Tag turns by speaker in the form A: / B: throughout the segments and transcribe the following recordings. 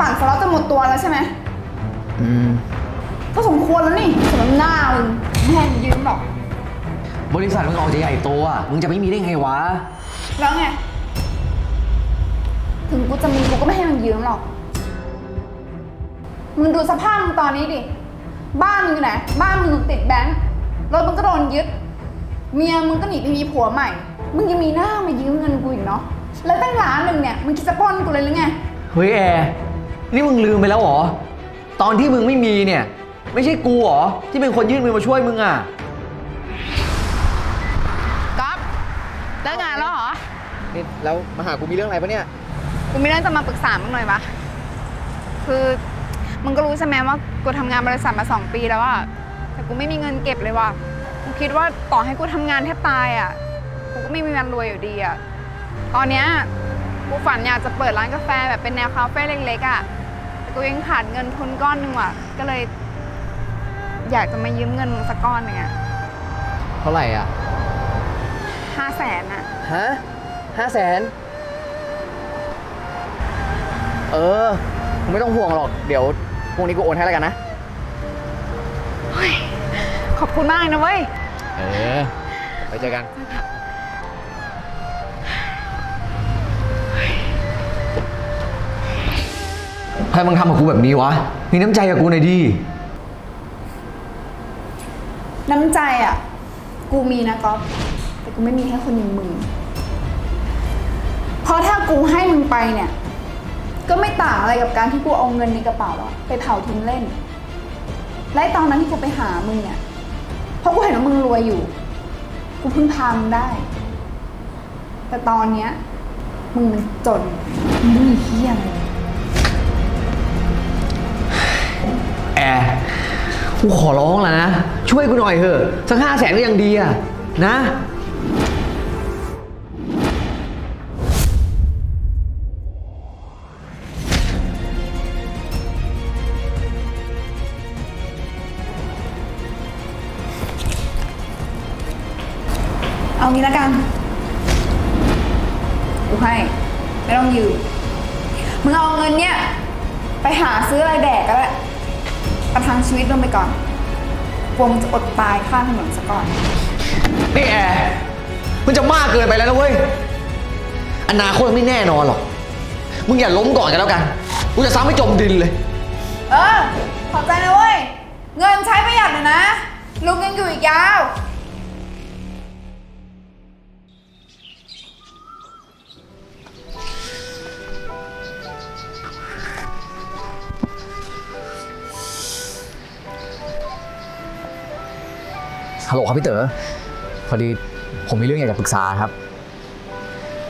A: ปั่นสล็อตจะหมดตัวแล้วใช่ไหม
B: อืม
A: ก็สมควรแล้วนี่สมน้ำหน้ามึงไม่ให้มึงยืมหรอก
B: บริษัทมึงออกจะใหญ่โตอะ มึงจะไม่มีได้ไงวะ
A: แล้วไง ถึงกูจะมีกูก็ไม่ให้มึงยืมหรอก มึงดูสภาพมึงตอนนี้ดิ บ้านมึงอยู่ไหน บ้านมึงถูกติดแบงค์รถมึงก็โดนยึด เมียมึงก็หนีไปมีผัวใหม่ มึงยังมีหน้ามายืมเงินกูอีกเนาะ แล้วตั้งล้านหนึ่งเนี่ย มึงคิดจะปล้อนกูเลยหรือไง
B: เฮ้ยแอร์ นี่มึงลืมไปแล้วเหรอ ตอนที่มึงไม่มีเนี่ย ไม่ใช่กูเหรอ ที่เป็นคนยื่นมือมาช่วยมึงอะ
A: ก๊อฟเลิกงานแล้วเหรอ
B: นี่แล้วมาหากูมีเรื่องอะไรปะเนี่ย
A: กูมีเรื่องจะมาปรึกษามึงหน่อยปะคือมึงก็รู้ใช่ไหมว่ากูทำงานบริษัทมาสองปีแล้วอะแต่กูไม่มีเงินเก็บเลยว่ะ กูคิดว่าต่อให้กูทำงานแทบตายอะกูก็ไม่มีวันรวยอยู่ดีอะตอนเนี้ยกูฝันอยากจะเปิดร้านกาแฟแบบเป็นแนวคาเฟ่เล็กๆอะ แต่กูยังขาดเงินทุนก้อนหนึงว่ะ ก็เลย อยากจะมายืมเงินมึงสักก้อนหนึ่งอะ
B: เท่าไหร่อะ
A: ห้าแสนอะ
B: ฮะห้าแสนเออมึงไม่ต้องห่วงหรอก เดี๋ยวพรุ่งนี้กูโอนให้แล้วกันนะ
A: ขอบคุณมากนะเว้ย
B: เออ ไปเจอกัน ใครมึงทำกับกูแบบนี้วะ มีน้ำใจกับกูหน่อยดิ
A: น้ำใจอะ กูมีนะก๊อฟแต่กูไม่มีให้คนอย่างมึง เพราะถ้ากูให้มึงไปเนี่ย ก็ไม่ต่างอะไรกับการที่กูเอาเงินในกระเป๋าอะไปเผาทิ้งเล่น และตอนนั้นที่กูไปหามึงเนี่ย เพราะกูเห็นว่ามึงรวยอยู่ กูเพิ่งพามึงได้ แต่ตอนเนี้ยมึงมันจนมึงไม่มีเที่ยงเลย
B: กูขอร้องแล้วนะ ช่วยกูหน่อยเถอะ สักห้าแสนก็ยังดีอะนะ
A: เอางี้ละกัน กูให้ ไม่ต้องยืมมึงเอาเงินเนี่ย ไปหาซื้ออะไรแดกก็ได้ ประทังชีวิตลงไปก่อนกลัวมึงจะอดตายข้างถนนซะก่อน
B: นี่แอร์มันจะมากเกินไปแล้วนะเว้ย อนาคตมันไม่แน่นอนหรอก มึงอย่าล้มก่อนกันแล้วกัน กูจะซ้ำให้จมดินเลย
A: เออ ขอบใจนะเว้ย เงินใช้ประหยัดหน่อยนะ ลุงยังอยู่อีกยาว
B: ฮัลโหลครับพี่เต๋อ พอดีผมมีเรื่องอยากจะปรึกษาครับ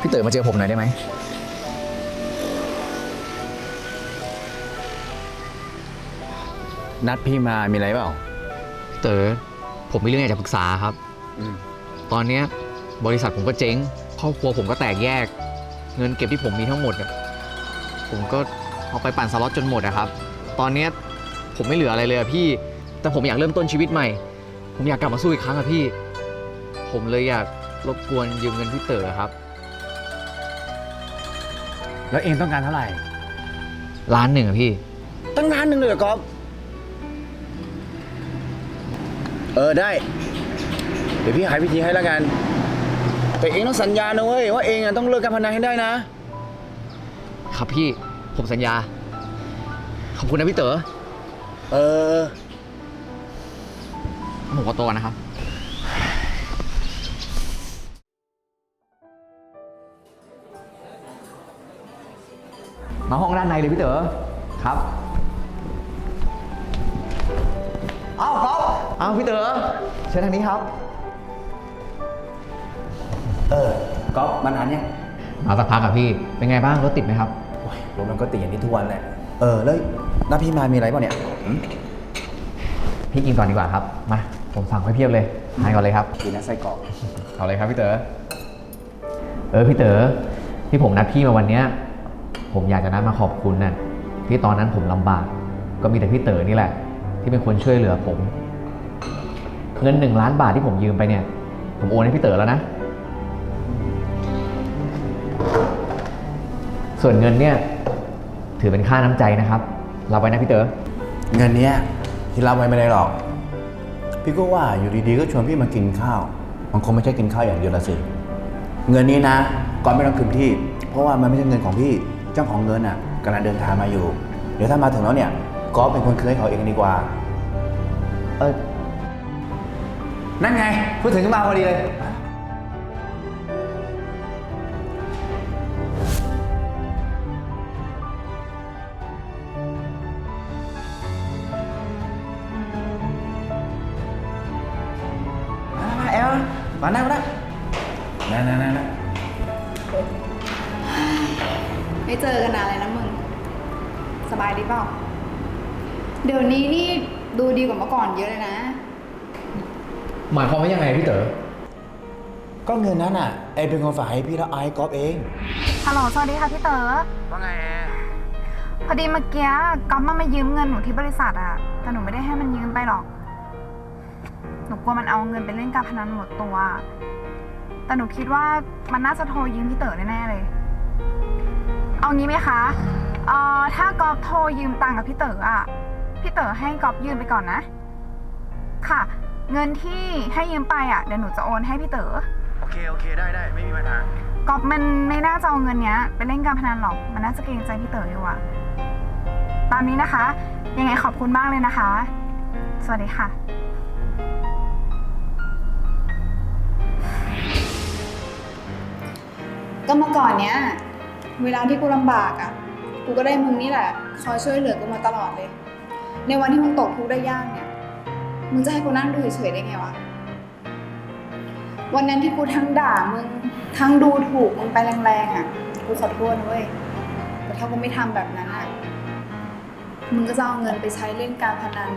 B: พี่เต๋อมาเจอผมหน่อยได้ไหม
C: นัดพี่มามีอะไรเปล่า
B: เต๋อ ผมมีเรื่องอยากจะปรึกษาครับ ตอนเนี้ยบริษัทผมก็เจ๊ง ครอบครัวผมก็แตกแยก เงินเก็บที่ผมมีทั้งหมดอะผมก็เอาไปปั่นสล็อตจนหมดอะครับ ตอนเนี้ยผมไม่เหลืออะไรเลยอะพี่ แต่ผมอยากเริ่มต้นชีวิตใหม่ ผมอยากกลับมาสู้อีกครั้งอะพี่ ผมเลยอยากรบกวนยืมเงินพี่เต๋อครับ
C: แล้วเองต้องการเท่าไหร่
B: ล้านหนึ่งอะพี่
C: ตั้งล้านหนึ่งเลยเหรอกอฟเออได้ เดี๋ยวพี่หาวิธีให้แล้วกัน แต่เองต้องสัญญานะเว้ยว่าเองอะต้องเลิกการพนันให้ได้นะ
B: ครับพี่ ผมสัญญา ขอบคุณนะพี่เต๋อ
C: เออ
B: ผมขอตัวก่อนนะครับมาห้องด้านในเลยพี่เต๋อครับอ้าวครับอ้าวพี่เต๋อเชิญทางนี้ครับ
C: เออก็มานานเนี่ย
B: มาสักพักอะพี่ เป็นไงบ้างรถติดไหมครับ
C: โอ้ยรถมันก็ติดอย่างนี้ทุกวันแหละ เออ แล้วนัดพี่มามีอะไรเปล่าเนี่ยหืม
B: พี่กินก่อนดีกว่าครับ มา ผมสั่งไว้เพียบเลยทานก่อนเลยครับ
C: กินนะไส้กรอก
B: เอาเลยครับพี่เต๋อเออพี่เต๋อที่ผมนัดพี่มาวันเนี้ยผมอยากจะนัดมาขอบคุณน่ะที่ตอนนั้นผมลำบาก ก็มีแต่พี่เต๋อนี่แหละ ที่เป็นคนช่วยเหลือผม เงินหนึ่งล้านบาทที่ผมยืมไปเนี่ย ผมโอนให้พี่เต๋อแล้วนะ ส่วนเงินเนี่ยถือเป็นค่าน้ำใจนะครับรับไว้นะพี่เต๋อ
C: เงินเนี้ยที่รับไว้ไม่ได้หรอก พี่ก็ว่าอยู่ดีๆก็ชวนพี่มากินข้าว มันคงไม่ใช่กินข้าวอย่างเดียวละสิ เงินนี้นะก่อนไม่ต้องคืนที่ เพราะว่ามันไม่ใช่เงินของพี่ เจ้าของเงินอะกำลังเดินทางมาอยู่ เดี๋ยวถ้ามาถึงแล้วเนี่ยก๊อฟเป็นคนคืนให้เขาเองดีกว่า เออนั่นไงพูดถึงก็มาพอดีเลย นั่งนั่งนั่งนั่ง
A: ไม่เจอกันนานเลยนะมึง สบายดีเปล่า เดี๋ยวนี้นี่ดูดีกว่าเมื่อก่อนเยอะเลยนะ
B: หมายความว่ายังไงพี่เต๋อ
C: ก็เงินนั้นอะไอเป็นคนฝากให้พี่แล้วไอ้ก๊อฟเอง
A: ฮัลโหลสวัสดีค่ะพี่เต๋อ
C: ว่าไง
A: พอดีเมื่อกี้ก๊อฟมันมายืมเงินหนูที่บริษัทอะแต่หนูไม่ได้ให้มันยืมไปหรอก หนูกลัวมันเอาเงินไปเล่นการพนันหมดตัว แต่หนูคิดว่ามันน่าจะโทรยืมพี่เต๋อแน่ๆเลย เอางี้ไหมคะเอ่อถ้าก๊อฟโทรยืมตังค์กับพี่เต๋ออะพี่เต๋อให้ก๊อฟยืมไปก่อนนะ ค่ะ เงินที่ให้ยืมไปอะเดี๋ยวหนูจะโอนให้พี่เต๋อ
C: โอเค โอเค ได้ได้ไม่มีปัญหา
A: ก๊อฟมันไม่น่าจะเอาเงินเนี้ยไปเล่นการพนันหรอก มันน่าจะเกรงใจพี่เต๋ออยู่อะตามนี้นะคะ ยังไงขอบคุณมากเลยนะคะ สวัสดีค่ะ ก็เมื่อก่อนเนี้ย เวลาที่กูลำบากอะกูก็ได้มึงนี่แหละ คอยช่วยเหลือกูมาตลอดเลย ในวันที่มึงตกทุกข์ได้ยากเนี่ย มึงจะให้กูนั่งดูเฉยๆได้ไงวะ วันนั้นที่กูทั้งด่ามึง ทั้งดูถูกมึงไปแรงๆอะ กูขอโทษนะเว้ย แต่ถ้ากูไม่ทำแบบนั้นอะ มึงก็จะเอาเงินไปใช้เล่นการพนัน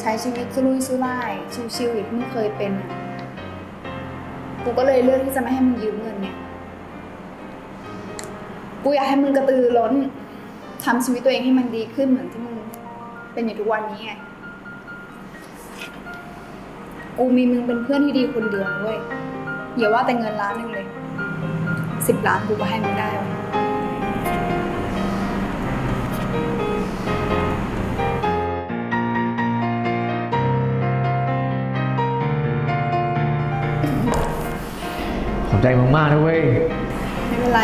A: ใช้ชีวิตสุรุ่ยสุร่าย ชิวๆอย่างที่มึงเคยเป็นอะ กูก็เลยเลือกที่จะไม่ให้มึงยืมเงินเนี่ย กูอยากให้มึงกระตือรือร้นทำชีวิตตัวเองให้มันดีขึ้นเหมือนที่มึงเป็นอยู่ทุกวันนี้ไง กูมีมึงเป็นเพื่อนที่ดีคนเดียวนะเว้ยอย่าว่าแต่เงินล้านหนึงเลยสิบล้านกูก็ให้มึงได้เว้ย
B: ขอบใจมึงมากนะเว้ย
A: ไม่เป็นไร